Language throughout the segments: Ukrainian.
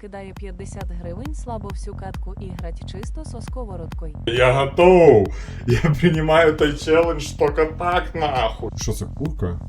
закидає 50 гривень, слабо всю катку і грать чисто со сковородкою. Я готов. Я принимаю той челлендж только так нахуй. Що це курка?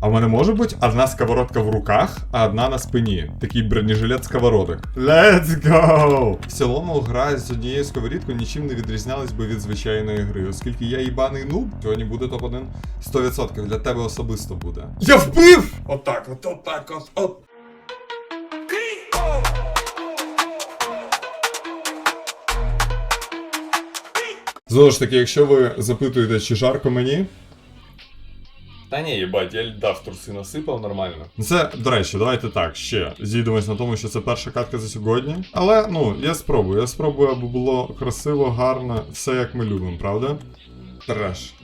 А в мене може бути одна сковородка в руках, а одна на спині. Такий бронежилет сковородок. Let's go! В цілому гра з однією сковорідкою нічим не відрізнялась би від звичайної гри, оскільки я їбаний нуб, сьогодні буде топ-1 100% для тебе особисто буде. Я вбив! Отак, от, отак, от, от. Знову ж таки, якщо ви запитуєте, чи жарко мені. Та ні, їбать, я льда в труси насипав нормально. Це, до речі, давайте так, ще зійдемось на тому, що це перша катка за сьогодні. Але ну, я спробую. Я спробую, аби було красиво, гарно, все як ми любимо, правда? Треш.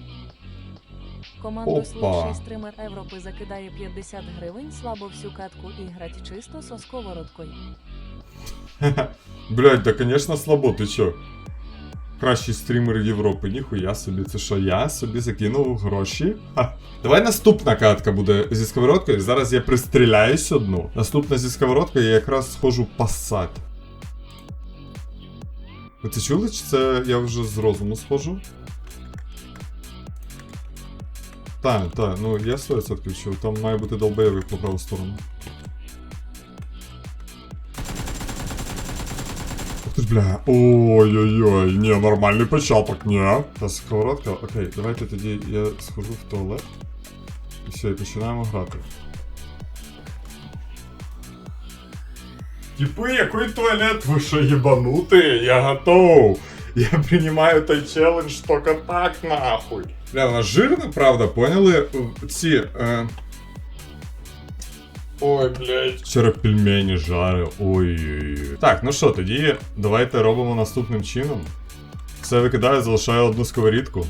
Команду Опа. слухший стример Європи закидає 50 гривень, слабо всю катку і грать чисто со сковородкою. Блять, да конечно слабо, ти чо? Кращий стрімер Європи, ніхуя собі, це що я собі закинув гроші? Ха. Давай наступна катка буде зі сковородкою. Зараз я пристріляюсь одну. Наступна зі сковородкою я якраз схожу пасати. Ви це чули, чи це я вже з розуму схожу? Так, так, ну я 100% чув, там має бути долбоєвик по праву сторону. Ух бля. Ой-ой-ой, не, нормальний початок, не. Та сковородка, окей, давайте тоді я схожу в туалет. І все, і починаємо грати. Типи, який туалет? Ви що єбанути? Я готов. Я приймаю той челендж тільки так нахуй. Бля, вона жирна, правда, поняли? Ці. Е... Ой, блядь. Вчора пельмені жарив. Ой-ой-ой. Так, ну що, тоді давайте робимо наступним чином. Все викидаю, залишаю одну сковорідку.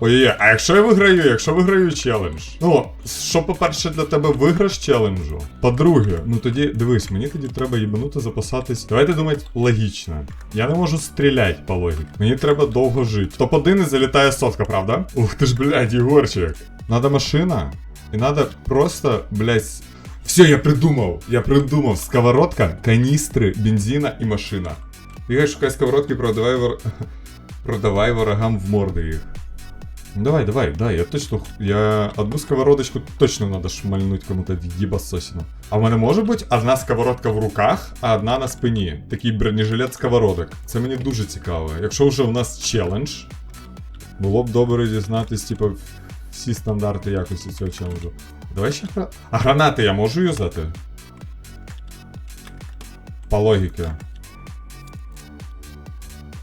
Ой-ой, а якщо я виграю, якщо виграю челендж? Ну, що, по-перше, для тебе виграш челенджу? По-друге, ну тоді дивись, мені тоді треба їбануто запасатись. Давайте думати логічно. Я не можу стріляти по логіці. Мені треба довго жити. Топ-1 і залітає сотка, правда? Ух ти ж, блядь, Єгорчик. Надо машина. И надо просто, блядь, все, я придумал. Я придумал. Сковородка, канистры, бензина и машина. Бігай, шукай сковородки, продавай вор... Продавай ворогам в морди їх. Ну давай, давай, да, я точно. Я одну сковородочку точно надо шмальнуть кому-то в їбасосину. А в мене може бути одна сковородка в руках, а одна на спині. Такий бронежилет сковородок. Це мені дуже цікаво. Якщо вже у нас челендж, було б добре дізнатись, типу, всі стандарти якості цього челенджу. Давай ще гра... А гранати я можу юзати? По логіки.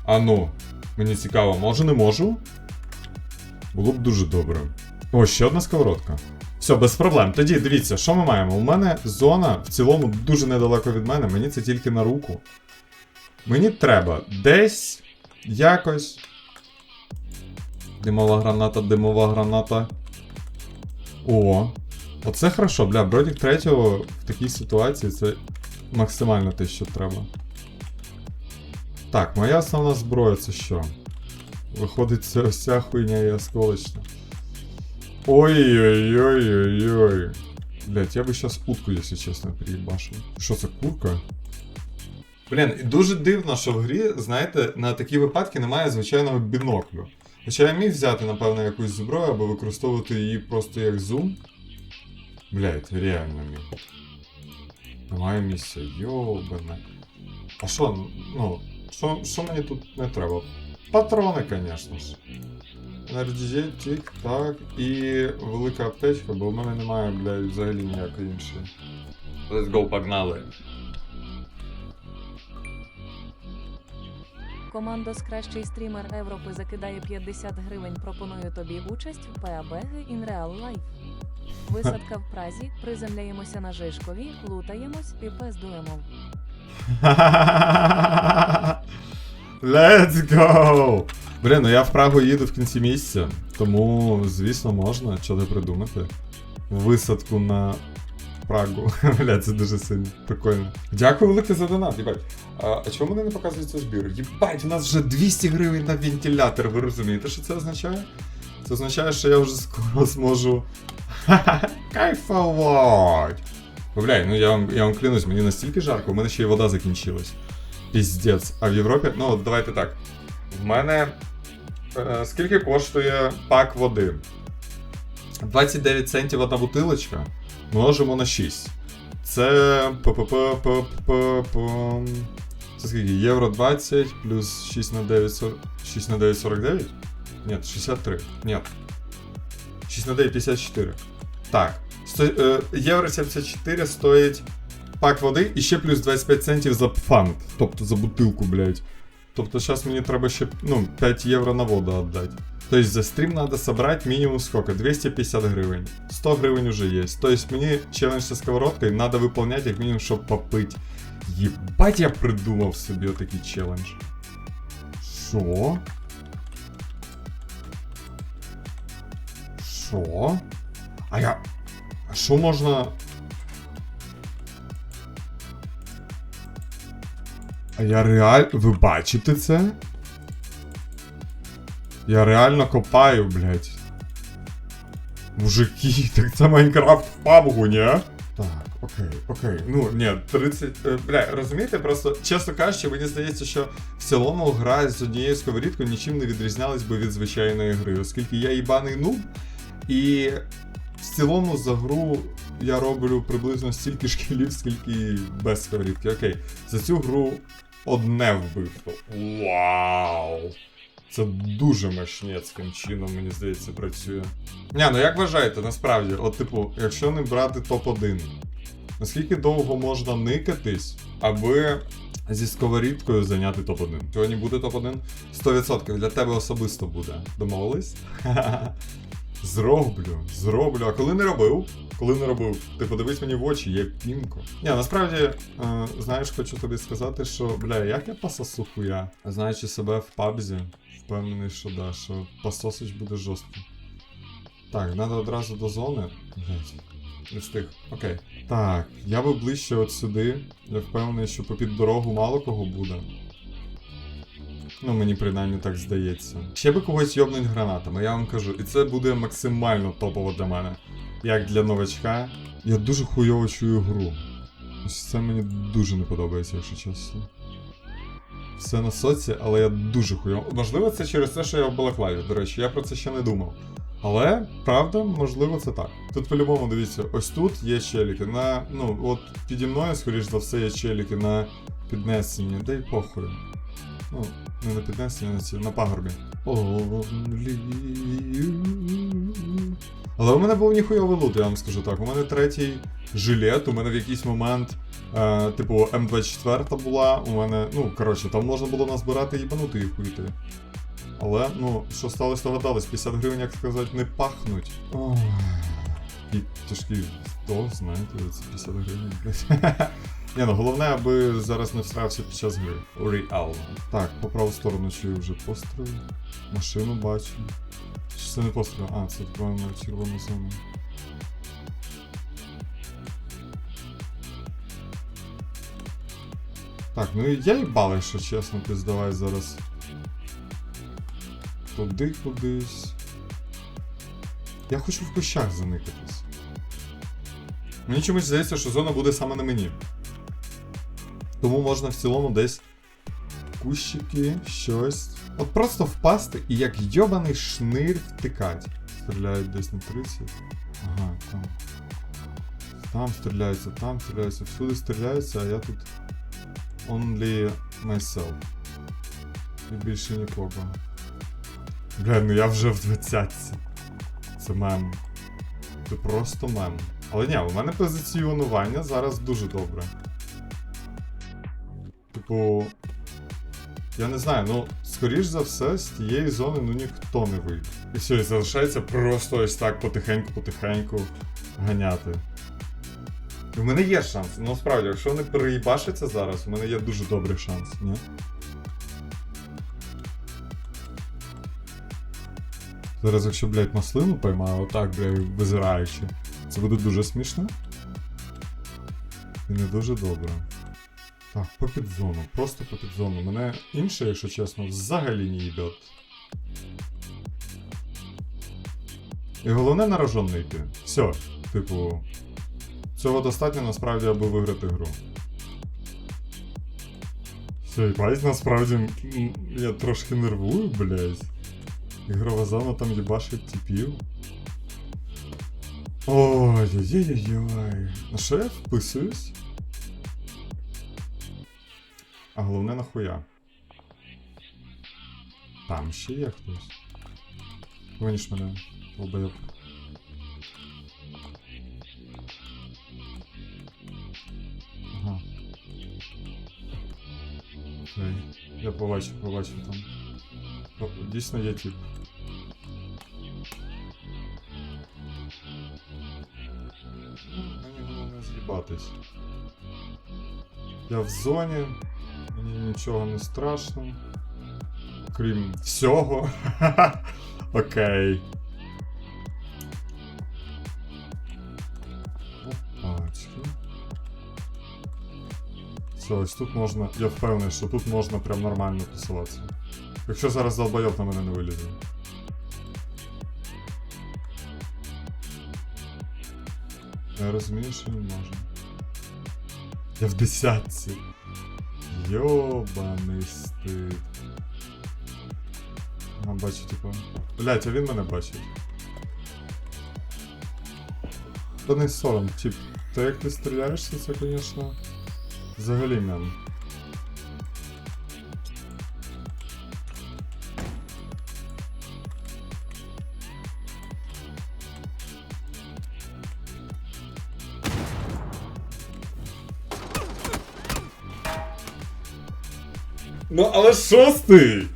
А ну, мені цікаво, можу, не можу? Було б дуже добре. О, ще одна сковородка. Все, без проблем. Тоді дивіться, що ми маємо? У мене зона в цілому дуже недалеко від мене, мені це тільки на руку. Мені треба десь якось Димова граната, димова граната. О. Оце хорошо, бля, бродік третього в такій ситуації це максимально те, що треба. Так, моя основна зброя це що? Виходить, це ця хуйня і осколочна. Ой-ой-ой-ой-ой. Блять, я би щас утку, якщо чесно, приїбашив. Що це курка? Блін, і дуже дивно, що в грі, знаєте, на такі випадки немає звичайного біноклю. Хоча я міг взяти, напевно, якусь зброю, або використовувати її просто як зум. Блять, реально міг. Немає місця, йобане. А що, ну, що, що мені тут не треба? Патрони, звісно ж. Енерджі, тік, так, і велика аптечка, бо в мене немає, блядь, взагалі ніякої іншої. Let's go, погнали. Команда з кращий стрімер Європи закидає 50 гривень. Пропоную тобі участь в PABG in Real Life. Висадка в Празі, приземляємося на Жишкові, лутаємось і пиздуємо. Let's go! Блін, ну я в Прагу їду в кінці місяця, тому, звісно, можна щось придумати. Висадку на Прагу. Бля, це дуже сильно. Прикольно. Дякую велике за донат, їбать. А, а чому мене не показується збір? Їбать, у нас вже 200 гривень на вентилятор, ви розумієте, що це означає? Це означає, що я вже скоро зможу кайфувати. Бо, бля, ну я вам, я вам клянусь, мені настільки жарко, у мене ще й вода закінчилась. Піздець. А в Європі, ну от давайте так. В мене. Е, скільки коштує пак води? 29 центів одна бутилочка. Множимо на 6. Це. Це скільки? Євро 20 плюс 6 на 9, 6 на 9 49? Ні, 63. Ні. 6 на 9 54. Так. Євро 74 стоїть пак води і ще плюс 25 центів за фант. Тобто за бутилку, блядь. Тобто зараз мені треба ще ну, 5 євро на воду віддати. Тобто за стрім треба собрати мінімум сколько? 250 гривень. 100 гривень уже є. Тобто мені челендж зі сковородкою треба виконувати як мінімум, щоб попити. Єбать, я придумав собі отакий челендж. Що? Що? А я. А що можна. А я реально. Ви бачите це? Я реально копаю, блядь. Мужики, так це Майнкрафт в пабгу, ні? Так, окей, окей. Ну, ні, 30. е, Бля, розумієте, просто, чесно кажучи, мені здається, що в цілому гра з однією сковорідкою нічим не відрізнялась би від звичайної гри, оскільки я їбаний нуб, і в цілому за гру я роблю приблизно стільки шкілів, скільки без сковорідки. Окей, за цю гру одне вбивство. Вау! Це дуже мощнецьким чином, мені здається, працює. Ні, ну як вважаєте, насправді, от, типу, якщо не брати топ-1, наскільки довго можна никатись, аби зі сковорідкою зайняти топ-1? Сьогодні буде топ-1? 100% для тебе особисто буде. Домовились? Зроблю, зроблю. А коли не робив? Коли не робив, ти подивись мені в очі, я пінко. Ні, насправді, е, знаєш, хочу тобі сказати, що, бля, як я пососу хуя, знаючи себе в пабзі, впевнений, що да, що пососич буде жорсткий. Так, треба одразу до зони. Не встиг. Окей. Так, я би ближче от сюди. Я впевнений, що попід дорогу мало кого буде. Ну, мені принаймні так здається. Ще би когось йобнуть гранатами, я вам кажу. І це буде максимально топово для мене. Як для новачка. Я дуже хуйово чую гру. Ось це мені дуже не подобається, якщо чесно. Все на соці, але я дуже хуйово. Можливо, це через те, що я в балаклаві, до речі, я про це ще не думав. Але, правда, можливо, це так. Тут по-любому дивіться, ось тут є челіки. На. Ну, от піді мною, скоріш за все, є челіки на піднесенні, де й похуй. Ну, не на піднесенні, на ці, на пагорбі. Але у мене був ніхуйовий лут, я вам скажу так. У мене третій жилет, у мене в якийсь момент, е, типу, М24 була, у мене, ну, коротше, там можна було назбирати і їбанути їх хуйти. Але, ну, що сталося, догадались, 50 гривень, як сказати, не пахнуть. Ох. І тяжкий вдох, знаєте, це 50 гривень. Ні, ну головне, аби зараз не всрався під час гри. Реально. Так, по праву сторону чую вже постріл. Машину бачу. Чи це не постріл? А, це правильно червону зону. Так, ну я їбала, якщо чесно, піздавай зараз. Туди кудись. Я хочу в кущах заникатись. Мені чомусь здається, що зона буде саме на мені. Тому можна в цілому десь кущики, щось. От просто впасти і як йобаний шнир втикати. Стріляють десь на 30. Ага, там. Там стріляються, там стріляються, всюди стріляються, а я тут only myself. І більше нікого. Бля, ну я вже в 20. Це мем. Це просто мем. Але ні, у мене позиціонування зараз дуже добре. Типу. Я не знаю, ну, скоріш за все, з тієї зони ну ніхто не вийде. І все, і залишається просто ось так потихеньку-потихеньку ганяти. В мене є шанс. Ну справді, якщо вони переїбашаться зараз, у мене є дуже добрий шанс, ні? Зараз, якщо, блядь, маслину поймаю, отак, блядь, визираючи, це буде дуже смішно. І не дуже добре. Так, по підзону, просто по підзону. Мене інше, якщо чесно, взагалі не їбет. І головне на рожон не йти. Все, типу. Цього достатньо насправді, аби виграти гру. Все, бать, насправді я трошки нервую, блядь. Ігрова зона там їбашить типів. Ой-ой-ой-ой. На що я вписуюсь? А головне нахуя. Там ще є хтось. Виніш мене, долбойоб. Окей. Я побачив, побачив там. Дійсно є тип. Ну, Мені головне з'їбатись. Я в зоні, мені нічого не страшно. Крім всього. Окей. Все, тут можна. Я впевнений, що тут можна прям нормально тусуватися. Якщо зараз долбойоб на мене не вилізе. Я розумію, що не можу. Я в десятці. Йобаний стид. А, бачу, типу. Блять, а він мене бачить. Та не сором, тип. Та як ти стріляєшся, це, звісно. Взагалі мем. Ну, але шостий!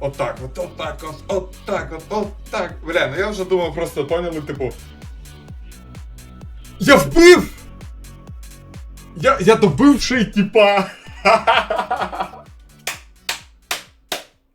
Отак, от, отак, от, отак, от, отак. Бля, ну я вже думав, просто поняли, типу. Я вбив! Я, я добивший, типа!